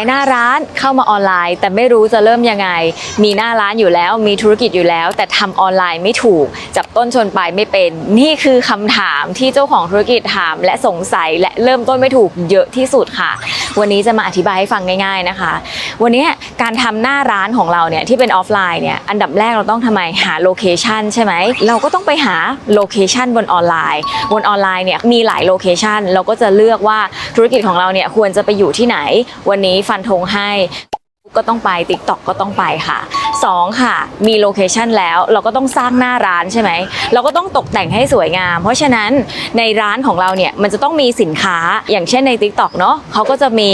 ายหน้าร้านเข้ามาออนไลน์ แต่ไม่รู้จะเริ่มยังไง มีหน้าร้านอยู่แล้ว มีธุรกิจอยู่แล้ว แต่ทำออนไลน์ไม่ถูก จับต้นชนปลายไม่เป็น นี่คือคำถามที่เจ้าของธุรกิจถาม และสงสัยและเริ่มต้นไม่ถูกเยอะที่สุดค่ะ วันนี้จะมาอธิบายให้ฟังง่าย ๆนะคะ วันนี้การทำหน้าร้านของเราเนี่ยที่เป็นออฟไลน์เนี่ยอันดับแรกเราต้องทำไมหาโลเคชันใช่ไหมเราก็ต้องไปหาโลเคชันบนออนไลน์ บนออนไลน์เนี่ยมีหลายโลเคชันเราก็จะเลือกว่าธุรกิจของเราเนี่ยควรจะไปอยู่ที่ไหน วันนี้ฟันธงให้ก็ต้องไป TikTok ก็ต้องไปค่ะ 2 ค่ะ มีโลเคชันแล้วเราก็ต้องสร้างหน้าร้านใช่ไหม เราก็ต้องตกแต่งให้สวยงาม เพราะฉะนั้นในร้านของเราเนี่ย มันจะต้องมีสินค้าอย่างเช่นใน TikTok เนาะเขาก็จะมี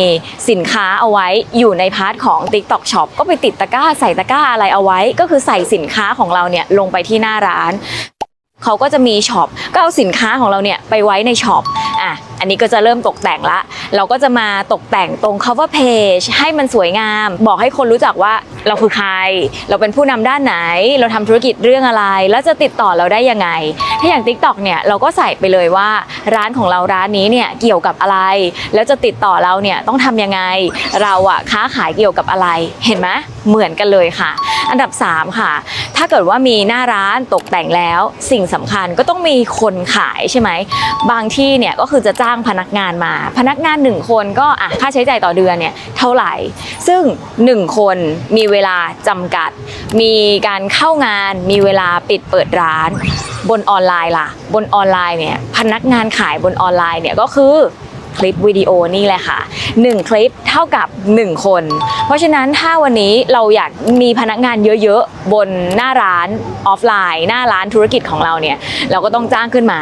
สินค้าเอาไว้อยู่ในพาร์ทของ TikTok Shop ก็ไปติดตะกร้าใส่ตะกร้าอะไรเอาไว้ ก็คือใส่สินค้าของเราเนี่ยลงไปที่หน้าร้านเขาก็จะมีช็อปก็เอาสินค้าของเราเนี่ยไปไว้ในช็อป อันนี้ก็จะเริ่มตกแต่งละ เราก็จะมาตกแต่งตรง cover page ให้มันสวยงาม บอกให้คนรู้จักว่าเราคือใคร เราเป็นผู้นำด้านไหน เราทำธุรกิจเรื่องอะไร แล้วจะติดต่อเราได้ยังไง ถ้าอย่าง TikTok เนี่ยเราก็ใส่ไปเลยว่าร้านของเราร้านนี้เนี่ยเกี่ยวกับอะไร แล้วจะติดต่อเราเนี่ยต้องทำยังไง เราอะค้าขายเกี่ยวกับอะไร เห็นไหมเหมือนกันเลยค่ะ อันดับ 3 ค่ะ ถ้าเกิดว่ามีหน้าร้านตกแต่งแล้ว สิ่งสำคัญก็ต้องมีคนขายใช่ไหม บางที่เนี่ยก็คือจะจ้างพนักงานมา พนักงาน 1 คนก็อะค่าใช้จ่ายต่อเดือนเนี่ยเท่าไหร่ ซึ่ง 1 คนมีเวลาจำกัด มีการเข้างาน มีเวลาปิดเปิดร้าน บนออนไลน์ล่ะ บนออนไลน์เนี่ยพนักงานขายบนออนไลน์เนี่ยก็คือ คลิปวิดีโอนี่แหละค่ะ 1 คลิปเท่ากับ 1 คน เพราะฉะนั้นถ้าวันนี้เราอยากมีพนักงานเยอะๆ บนหน้าร้านออฟไลน์ หน้าร้านธุรกิจของเราเนี่ย เราก็ต้องจ้างขึ้นมา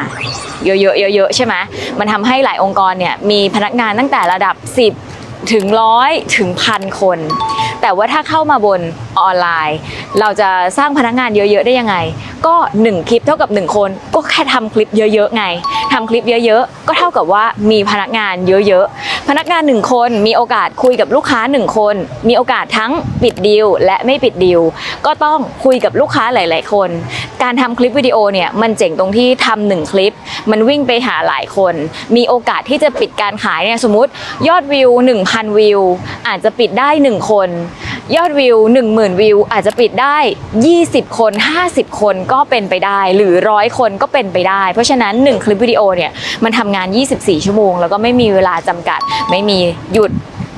เยอะๆเยอะๆใช่ไหมมันทำให้หลายองค์กรเนี่ยมีพนักงานตั้งแต่ระดับ 10 ถึงร้อยถึงพันคน แต่ว่าถ้าเข้ามาบนออนไลน์ เราจะสร้างพนักงานเยอะๆได้ยังไง ก็ 1 คลิปเท่ากับ 1 คน ก็แค่ทำคลิปเยอะๆไงทำคลิปเยอะๆ ก็เท่ากับว่ามีพนักงานเยอะๆ พนักงาน 1 คนมีโอกาสคุยกับลูกค้า 1 คน มีโอกาสทั้งปิดดีลและไม่ปิดดีลก็ต้องคุยกับลูกค้าหลาย ๆ คน การทำคลิปวิดีโอเนี่ยมันเจ๋งตรงที่ทำหนึ่งคลิป มันวิ่งไปหาหลายคน มีโอกาสที่จะปิดการขายเนี่ยสมมติยอดวิว 1,000 วิว อาจจะปิดได้ 1 คน ยอดวิว 10,000 วิว อาจจะปิดได้ 20 คน 50 คนก็เป็นไปได้ หรือร้อยคนก็เป็นไปได้ เพราะฉะนั้น 1 คลิปวิดีโอเนี่ยมันทำงาน 24 ชั่วโมง แล้วก็ไม่มีเวลาจำกัด ไม่มีหยุด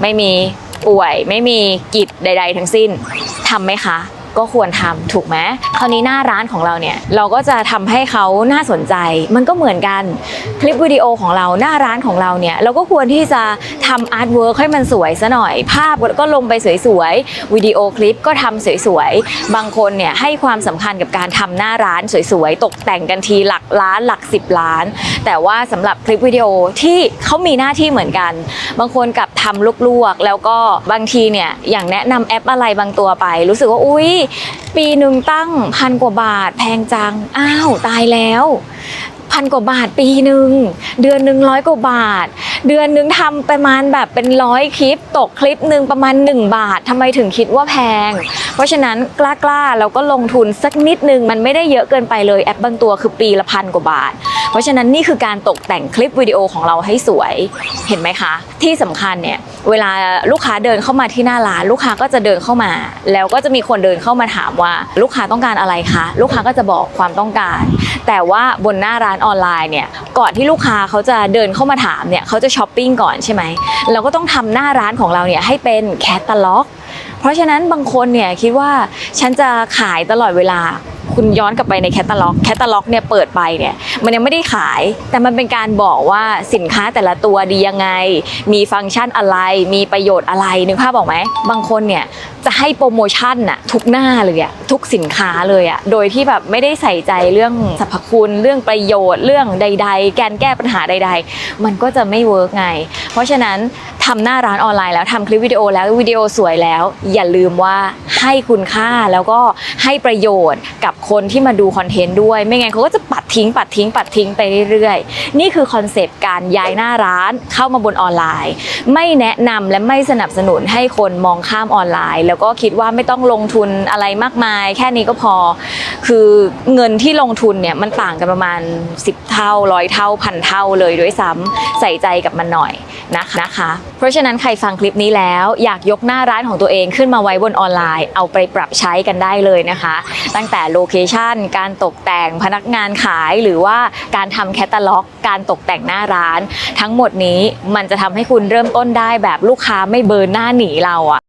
ไม่มีป่วย ไม่มีกิจใด ๆ ทั้งสิ้นทำไหมคะ ก็ควรทำถูกไหมคราวนี้หน้าร้านของเราเนี่ยเราก็จะทำให้เขาน่าสนใจ มันก็เหมือนกันคลิปวิดีโอของเราหน้าร้านของเราเนี่ยเราก็ควรที่จะทำอาร์ตเวิร์กให้มันสวยซะหน่อย ภาพก็ลงไปสวยๆวิดีโอคลิปก็ทำสวยๆบางคนเนี่ยให้ความสำคัญกับการทำหน้าร้านสวยๆตกแต่งกันทีหลักล้านหลัก 10 ล้าน แต่ว่าสำหรับคลิปวิดีโอที่เขามีหน้าที่เหมือนกัน บางคนกับทำลวกๆ แล้วก็บางทีเนี่ยอย่างแนะนำแอปอะไรบางตัวไป รู้สึกว่าอุ้ยปีหนึ่งตั้งพันกว่าบาทแพงจัง อ้าว ตายแล้วพันกว่าบาทปีหนึ่งเดือนหนึ่งร้อยกว่าบาท เดือนหนึ่งทำประมาณแบบเป็นร้อยคลิป ตกคลิปหนึ่งประมาณ 1 บาททำไมถึงคิดว่าแพง เพราะฉะนั้นกล้าๆแล้วก็ลงทุนสักนิดนึงมันไม่ได้เยอะเกินไปเลยแอปบางตัวคือปีละพันกว่าบาท เพราะฉะนั้นนี่คือการตกแต่งคลิปวิดีโอของเราให้สวยเห็นไหมคะ ที่สำคัญเนี่ยเวลาลูกค้าเดินเข้ามาที่หน้าร้าน ลูกค้าก็จะเดินเข้ามา แล้วก็จะมีคนเดินเข้ามาถามว่า ลูกค้าต้องการอะไรคะลูกค้าก็จะบอกความต้องการ แต่ว่าบนหน้าร้านออนไลน์เนี่ยก่อนที่ลูกค้าเขาจะเดินเข้ามาถามเนี่ยเขาจะช้อปปิ้งก่อนใช่ไหมเราก็ต้องทำหน้าร้านของเราเนี่ยให้เป็นแคตตาล็อก เพราะฉะนั้นบางคนเนี่ยคิดว่าฉันจะขายตลอดเวลา คุณย้อนกลับไปในแคตตาล็อกแคตตาล็อกเนี่ยเปิดไปเนี่ยมันยังไม่ได้ขาย แต่มันเป็นการบอกว่าสินค้าแต่ละตัวดียังไง มีฟังก์ชันอะไร มีประโยชน์อะไรนึกภาพออกไหมบางคนเนี่ยจะให้โปรโมชั่นอะทุกหน้าเลยอะทุกสินค้าเลยอะโดยที่แบบไม่ได้ใส่ใจเรื่องสรรพคุณเรื่องประโยชน์เรื่องใด ๆ แการแก้ปัญหาใด ๆ มันก็จะไม่เวิร์กไง เพราะฉะนั้น ทำหน้าร้านออนไลน์แล้วทำคลิปวิดีโอแล้ววิดีโอสวยแล้ว อย่าลืมว่าให้คุณค่าแล้วก็ให้ประโยชน์กับคนที่มาดูคอนเทนต์ด้วย ไม่งั้นเขาก็จะปัดทิ้ง ปัดทิ้ง ปัดทิ้งไปเรื่อยๆ นี่คือคอนเซปต์การย้ายหน้าร้านเข้ามาบนออนไลน์ ไม่แนะนำและไม่สนับสนุนให้คนมองข้ามออนไลน์ แล้วก็คิดว่าไม่ต้องลงทุนอะไรมากมาย แค่นี้ก็พอ คือเงินที่ลงทุนเนี่ยมันต่างกันประมาณ 10 เท่าร้อยเท่าพันเท่าเลยด้วยซ้ำใส่ใจกับมันหน่อย นะคะนะคะ เพราะฉะนั้นใครฟังคลิปนี้แล้วอยากยกหน้าร้านของตัวเองขึ้นมาไว้บนออนไลน์ เอาไปปรับใช้กันได้เลยนะคะ ตั้งแต่โลเคชันการตกแต่งพนักงานขายหรือว่าการทำแคตตาล็อก การตกแต่งหน้าร้าน ทั้งหมดนี้มันจะทำให้คุณเริ่มต้นได้แบบลูกค้าไม่เบิร์นหน้าหนีเราอะ